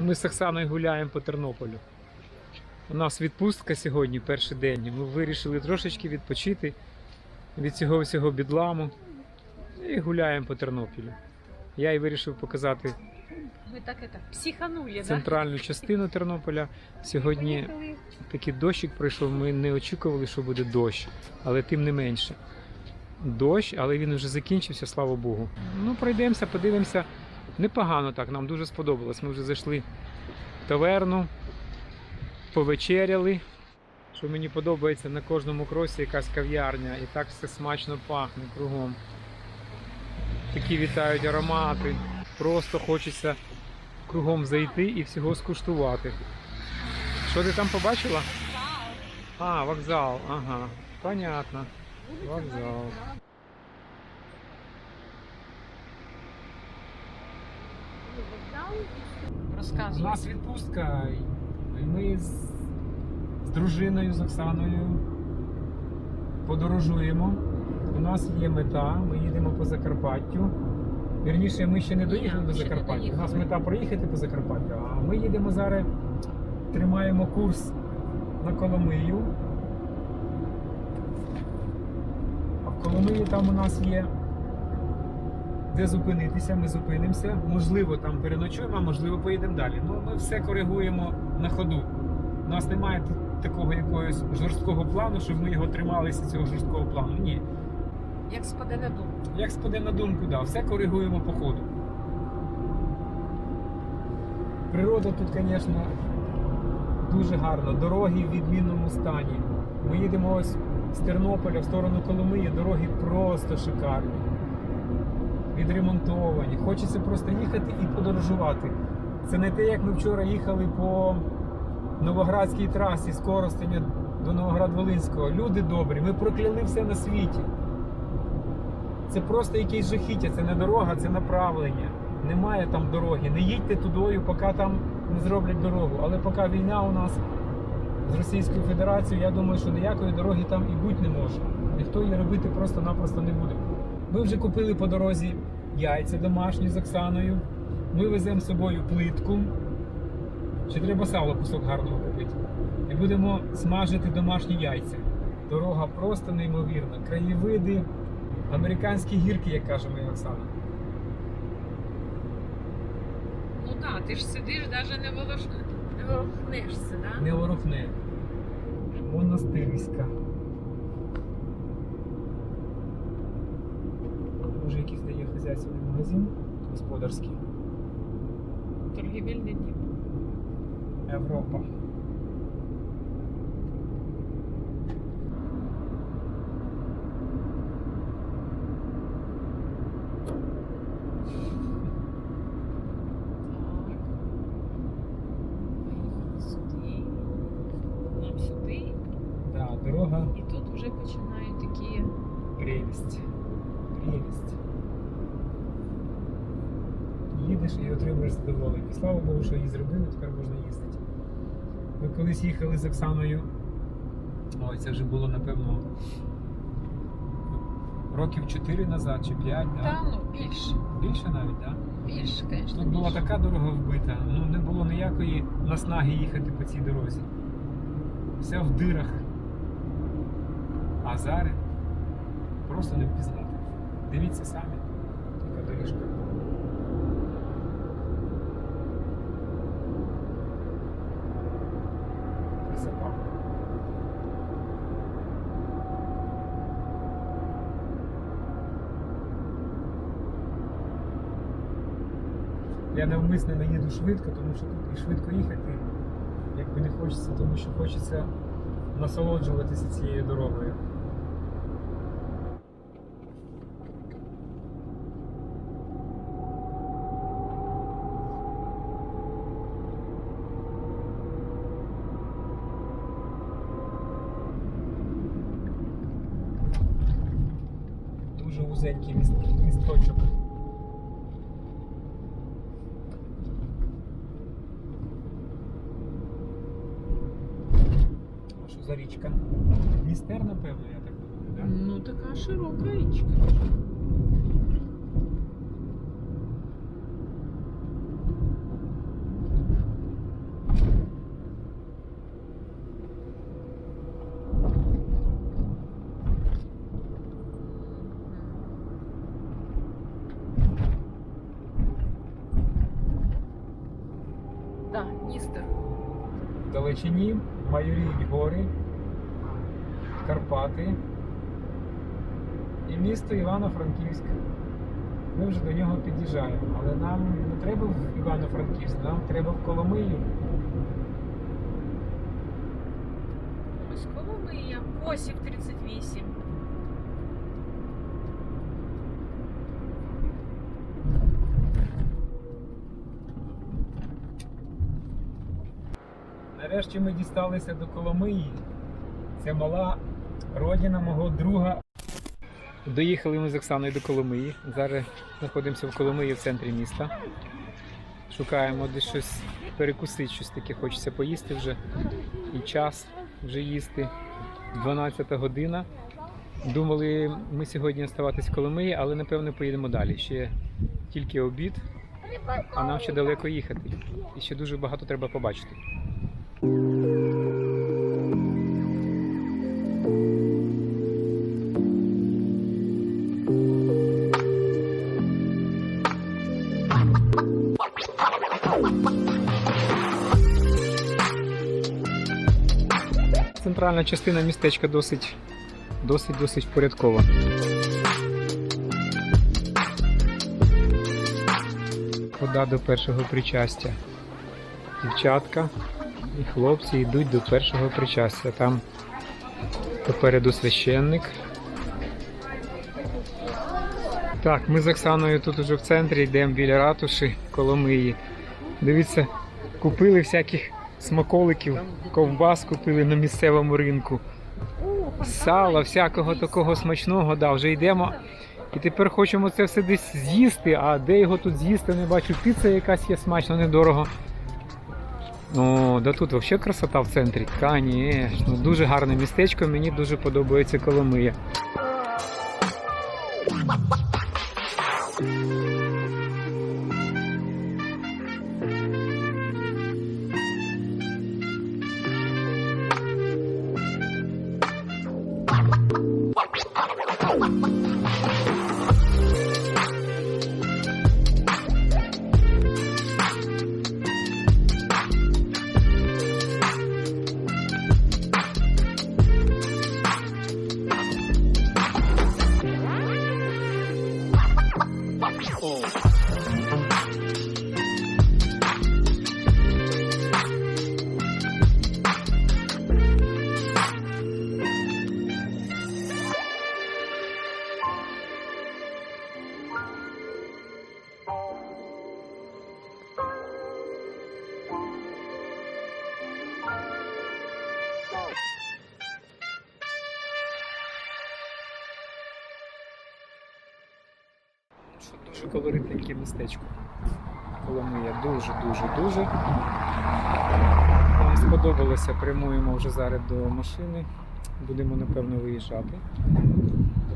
Ми з Оксаною гуляємо по Тернополю. У нас відпустка сьогодні, перший день. Ми вирішили трошечки відпочити від цього всього бідламу і гуляємо по Тернополю. Я і вирішив показати Ми так это, психанули, да? центральну частину Тернополя. Сьогодні такий дощик пройшов. Ми не очікували, що буде дощ, але тим не менше. Дощ, але він вже закінчився, слава Богу. Ну, пройдемося, подивимося. Непогано так, нам дуже сподобалось. Ми вже зайшли в таверну, повечеряли. Що мені подобається на кожному кросі якась кав'ярня, і так все смачно пахне кругом. Такі вітають аромати. Просто хочеться кругом зайти і всього скуштувати. Що ти там побачила? А, вокзал, ага. Понятно. Вокзал. У нас відпустка, і ми з, з дружиною, з Оксаною подорожуємо. У нас є мета, ми їдемо по Закарпаттю. Вірніше, ми ще не Ні, доїхали до ми ще не Закарпаття. У нас доїхали. мета проїхати по Закарпаттю, а ми їдемо зараз, тримаємо курс на Коломию. А в Коломиї там у нас є де зупинитися, ми зупинимося. Можливо, там переночуємо, а можливо, поїдемо далі. Ну, ми все коригуємо на ходу. У нас немає такого якогось жорсткого плану, щоб ми його трималися цього жорсткого плану. Ні. Як спаде на думку. Як спаде на думку, да, все коригуємо по ходу. Природа тут, звісно, дуже гарна. Дороги в відмінному стані. Ми їдемо ось з Тернополя в сторону Коломиї, дороги просто шикарні. Відремонтовані. Хочеться просто їхати і подорожувати. Це не те, як ми вчора їхали по Новоградській трасі з Коростеня до Новоград-Волинського. Люди добрі, ми прокляли все на світі. Це просто якесь жахіття, це не дорога, це направлення. Немає там дороги. Не їдьте тудою, поки там не зроблять дорогу. Але поки війна у нас з Російською Федерацією, я думаю, що ніякої дороги там і бути не може. Ніхто її робити просто-напросто не буде. Ми вже купили по дорозі яйця домашні з Оксаною. Ми веземо з собою плитку. Ще треба сало кусок гарного купити. І будемо смажити домашні яйця. Дорога просто неймовірна. Краєвиди, американські гірки, як каже моя Оксана. Ну так, да, ти ж сидиш, навіть не, ворухнешся, да? Не ворухне. Монастириська. Може якийсь дає хазяйственний магазин господарський. Торгівельний дім. Європа. Дорога І тут вже починають такі. прелість. Прелість. Їдеш і отримуєш задоволення. Слава Богу, що її зробили, тепер можна їздити. Ми колись їхали з Оксаною. Ой, це вже було, напевно, років 4 назад чи 5, да? Та ну більше. Більше навіть, так? Да? Більше, звісно. Тут була така дорога вбита, ну не було ніякої наснаги їхати по цій дорозі. Все в дирах. А зараз просто не впізнати. Дивіться самі, яка доріжка. Красота. Я навмисно не їду швидко, тому що тут і швидко їхати якби не хочеться, тому що хочеться насолоджуватися цією дорогою. Дуже вузенький міст, що за річка? Дністер, напевно, я так думаю, так? Да? Ну така широка річка. Да, Дністер. Далечині майоріють гори, Карпати і місто Івано-Франківськ. Ми вже до нього під'їжджаємо, але нам не треба в Івано-Франківськ, нам треба в Коломию. Ось Коломия, Косів 38. Нарешті ми дісталися до Коломиї. Це мала родина мого друга. Доїхали ми з Оксаною до Коломиї. Зараз знаходимося в Коломиї в центрі міста. Шукаємо десь щось перекусити, щось таке хочеться поїсти вже. І час вже їсти. 12 година. Думали ми сьогодні оставатись в Коломиї, але напевно поїдемо далі. Ще тільки обід, а нам ще далеко їхати. І ще дуже багато треба побачити. Центральна частина містечка досить досить досить впорядкована. Хода до першого причастя. Дівчатка і хлопці йдуть до першого причастя. Там попереду священник. Так, ми з Оксаною тут уже в центрі йдемо біля ратуші Коломиї. Дивіться, купили всяких смаколиків, ковбас купили на місцевому ринку. Сала, всякого такого смачного, да, вже йдемо. І тепер хочемо це все десь з'їсти, а де його тут з'їсти, не бачу. Піца якась є смачно, недорого. О, да тут взагалі красота в центрі. Звісно, дуже гарне містечко, мені дуже подобається Коломия. Дуже колоритненьке містечко. Коломия дуже, дуже, дуже. Нам сподобалося, прямуємо вже зараз до машини. Будемо напевно виїжджати.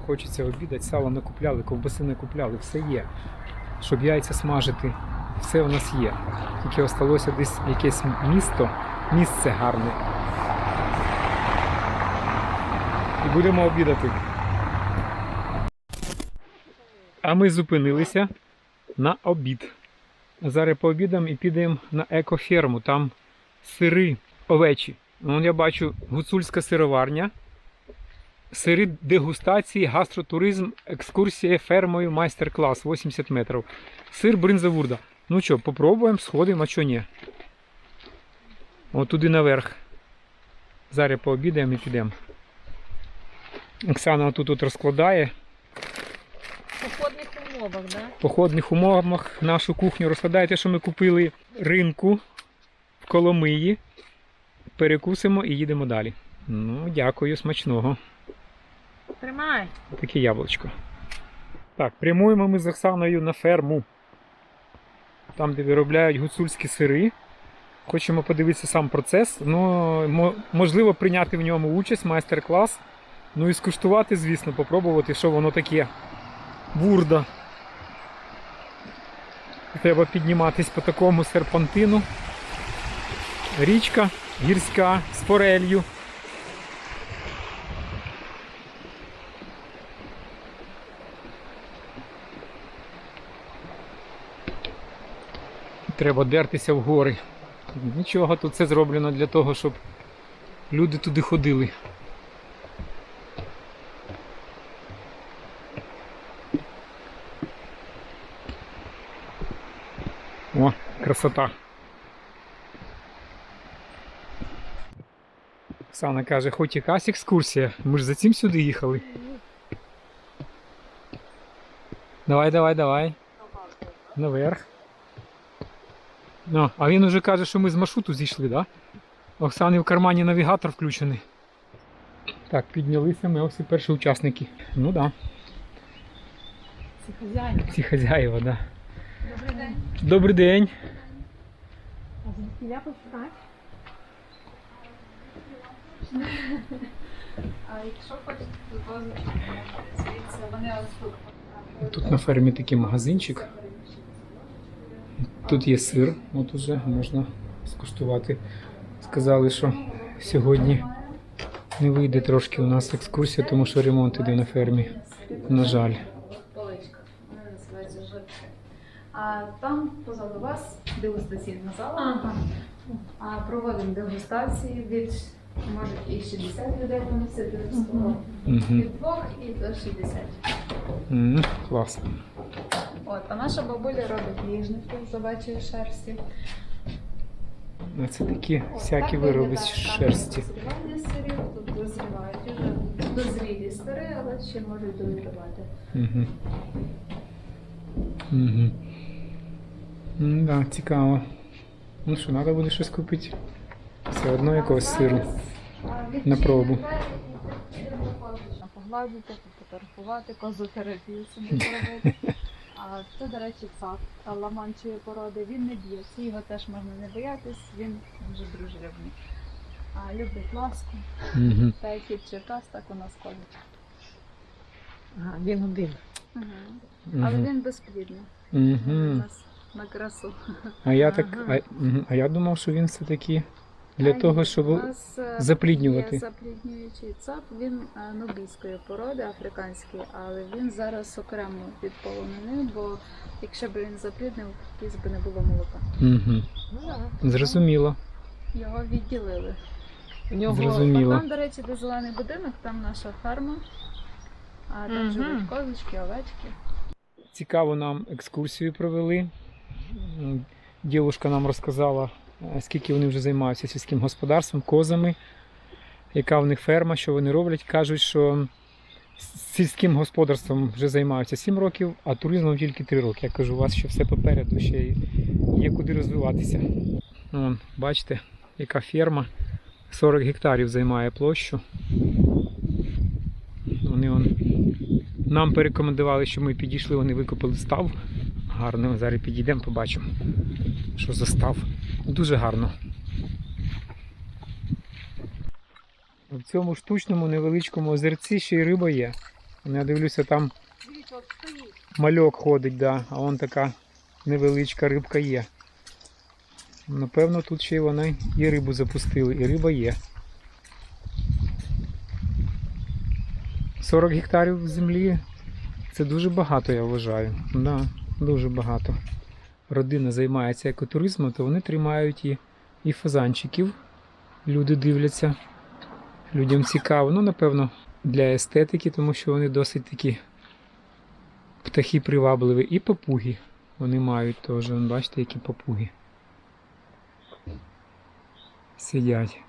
Хочеться обідати, сало не купляли, ковбаси не купляли, все є. Щоб яйця смажити, все у нас є. Тільки осталося десь якесь місто, місце гарне. І будемо обідати. А ми зупинилися на обід. Зараз пообідаємо і підемо на екоферму. Там сири овечі. Вон я бачу гуцульська сироварня. Сири дегустації, гастротуризм, екскурсія фермою, майстер-клас 80 метрів. Сир бринзавурда. Ну що, попробуємо, сходимо, а що ні. От туди наверх. Зараз пообідаємо і підемо. Оксана тут розкладає умовах, да? походних умовах нашу кухню розкладає те, що ми купили ринку в Коломиї. Перекусимо і їдемо далі. Ну, дякую, смачного. Тримай. Таке яблучко. Так, прямуємо ми з Оксаною на ферму. Там, де виробляють гуцульські сири. Хочемо подивитися сам процес. Ну, можливо, прийняти в ньому участь, майстер-клас. Ну і скуштувати, звісно, попробувати, що воно таке. Бурда. Треба підніматись по такому серпантину. Річка гірська з форелью. Треба дертися в гори. Нічого, тут це зроблено для того, щоб люди туди ходили. О, красота. Оксана каже, хоч якась екскурсія, ми ж за цим сюди їхали. Давай, давай, давай. Наверх. Ну, а він уже каже, що ми з маршруту зійшли, так? Да? Оксани в кармані навігатор включений. Так, піднялися ми ось і перші учасники. Ну так. Да. Ці хазяїва, да. Добрий день. Добрий день. Я починаю? А якщо хочете вони тут. На фермі такий магазинчик. Тут є сир, от уже можна скуштувати. Сказали, що сьогодні не вийде трошки у нас екскурсія, тому що ремонт іде на фермі. На жаль. Поличка. Вони називаються жирки. А там позаду вас дегустаційна зала. Ага. А проводимо дегустації від може і 60 людей помістити до столу. Від 2 і до 60. Угу. Клас. От, а наша бабуля робить ніжники з овечої шерсті. Ну, Це такі От, всякі так вироби з шерсті. Дозрівання сирів, тут дозрівають вже дозрілі сири, але ще можуть дозрівати. Угу. Угу. Да, цікаво. Ну що, треба буде щось купити. Все одно якогось сиру. На пробу. Погладити, фотографувати, козотерапію собі зробити. А це, до речі, цап ламанчої породи. Він не б'ється, його теж можна не боятись, він дуже дружелюбний. А любить ласку, Угу. та як від Черкас, так у нас ходить. Ага, він один. Угу. Але він безплідний. У Угу. На красу. А я так. Ага. А, а я думав, що він все-таки для А того, щоб у нас, е, запліднювати. Є запліднюючий цап, він е, нубійської породи, африканський, але він зараз окремо від полонини, бо якщо б він запліднив, якось би не було молока. Угу. Ну. Зрозуміло. Його відділили. У нього Зрозуміло. Там, до речі, де зелений будинок, там наша ферма, а там Мгм. живуть козочки, овечки. Цікаво нам екскурсію провели. Дівушка нам розказала, е, скільки вони вже займаються сільським господарством, козами, яка в них ферма, що вони роблять. Кажуть, що сільським господарством вже займаються 7 років, а туризмом тільки 3 роки. Я кажу, у вас ще все попереду, ще є куди розвиватися. Вон, бачите, яка ферма. 40 гектарів займає площу. Вони он нам порекомендували, що ми підійшли, вони викопали став. Гарно, зараз підійдемо, побачимо, що за став. Дуже гарно. В цьому штучному невеличкому озерці ще й риба є. Я дивлюся, там мальок ходить, да, а вон така невеличка рибка є. Напевно, тут ще й вони і рибу запустили, і риба є. 40 гектарів землі це дуже багато, я вважаю. Да, дуже багато. Родина займається екотуризмом, то вони тримають і, і фазанчиків. Люди дивляться. Людям цікаво. Ну, напевно, для естетики, тому що вони досить такі птахи привабливі. І папуги вони мають теж. Вон, бачите, які папуги. Сидять.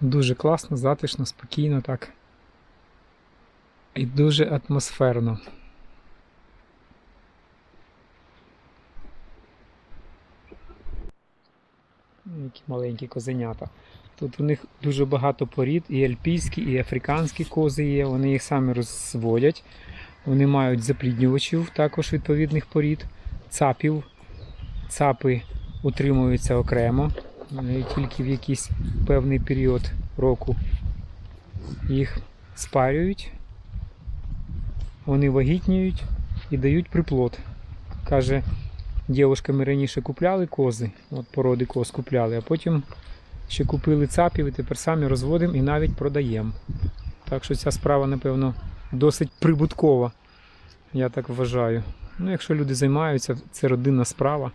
Дуже класно, затишно, спокійно так. І дуже атмосферно. Які маленькі козенята. Тут у них дуже багато порід, і альпійські, і африканські кози є. Вони їх самі розводять. Вони мають запліднювачів також відповідних порід, цапів. Цапи утримуються окремо, е, тільки в якийсь певний період року їх спарюють, вони вагітніють і дають приплод. Каже, дівчинка, ми раніше купляли кози, от породи коз купляли, а потім ще купили цапів і тепер самі розводимо і навіть продаємо. Так що ця справа, напевно, досить прибуткова, я так вважаю. Ну, якщо люди займаються, це родинна справа,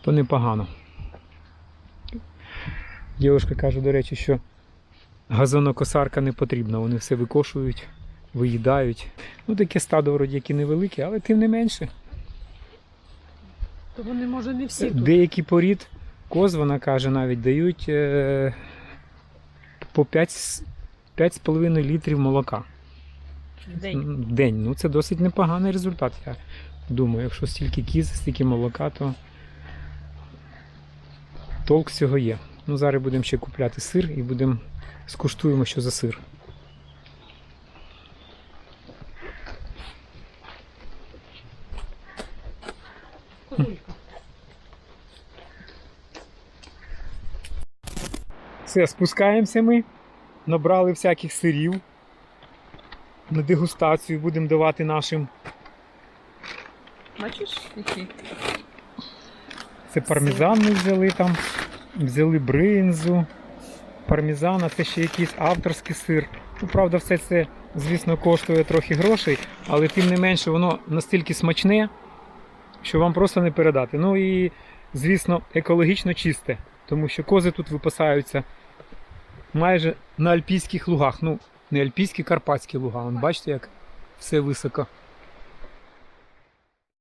то непогано. Дівчинка каже, до речі, що газонокосарка не потрібна, вони все викошують, виїдають. Ну, таке стадо вроді які невелике, але тим не менше. То вони, може, не всі тут. Деякий порід коз, вона каже, навіть дають е, по 5,5 літрів молока в день. в день. Ну, це досить непоганий результат. Я думаю, якщо стільки кіз, стільки молока, то толк з цього є. Ну, зараз будемо ще купляти сир і будемо скуштуємо, що за сир. Козулька. Все, спускаємося ми. Набрали всяких сирів. На дегустацію будемо давати нашим. Бачиш, які? Це пармезан ми взяли там, взяли бринзу, пармезан, а це ще якийсь авторський сир. Ну, правда, все це, звісно, коштує трохи грошей, але тим не менше воно настільки смачне, що вам просто не передати. Ну і, звісно, екологічно чисте, тому що кози тут випасаються майже на альпійських лугах. Ну, не альпійські, карпатські луга. Бачите, як все високо.